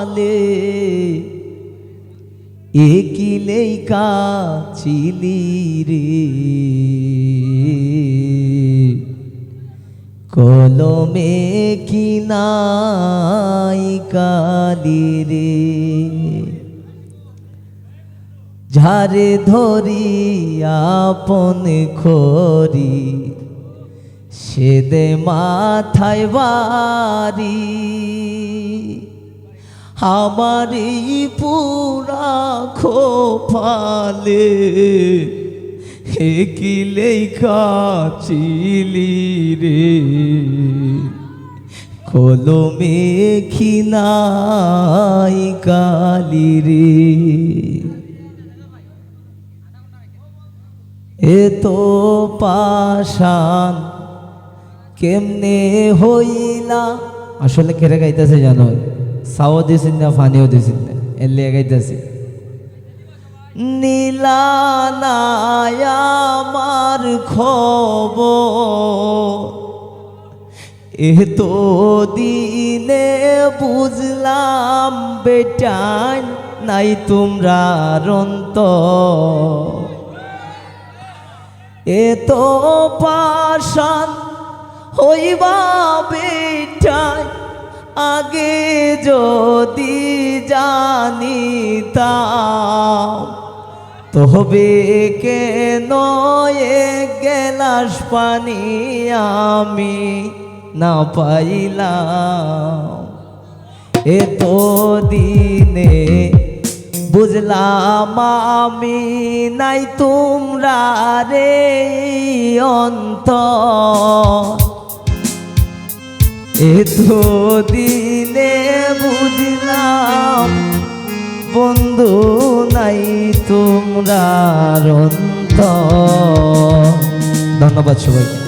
ফালে একিলেই কাছিলি রে? কলমে কি নাই কালি রে? ঝাড়ে ধরি আপন খরি সেদে মাথায় বাড়ি। আমার এই পুরা খোফালে হেকিলেই কাচিলি রে? কলমে খিনাই কালি রে। এ তো পাশান কেমনে হইলা? আসলে কেড়ে গাইতেছে জানো? সাও দিছেন না ফানিও দিছেন না এর লিয়ে গাইতেছে নীলা নাই আমার খবর এ তো দিনে বুঝলাম বেটান নাই তোমরা রন্ত এ তো পাশান হইবা বেটাই আগে যদি জানিতাম, তবে কেন গেলাস পানি আমি না পাইলাম? এত দিনে বুঝলাম আমি নাই, তোমরা রে অন্ত এত দিনে বুঝলাম বন্ধু নাই তোমরা অন্ত ধন্যবাদ সবাইকে।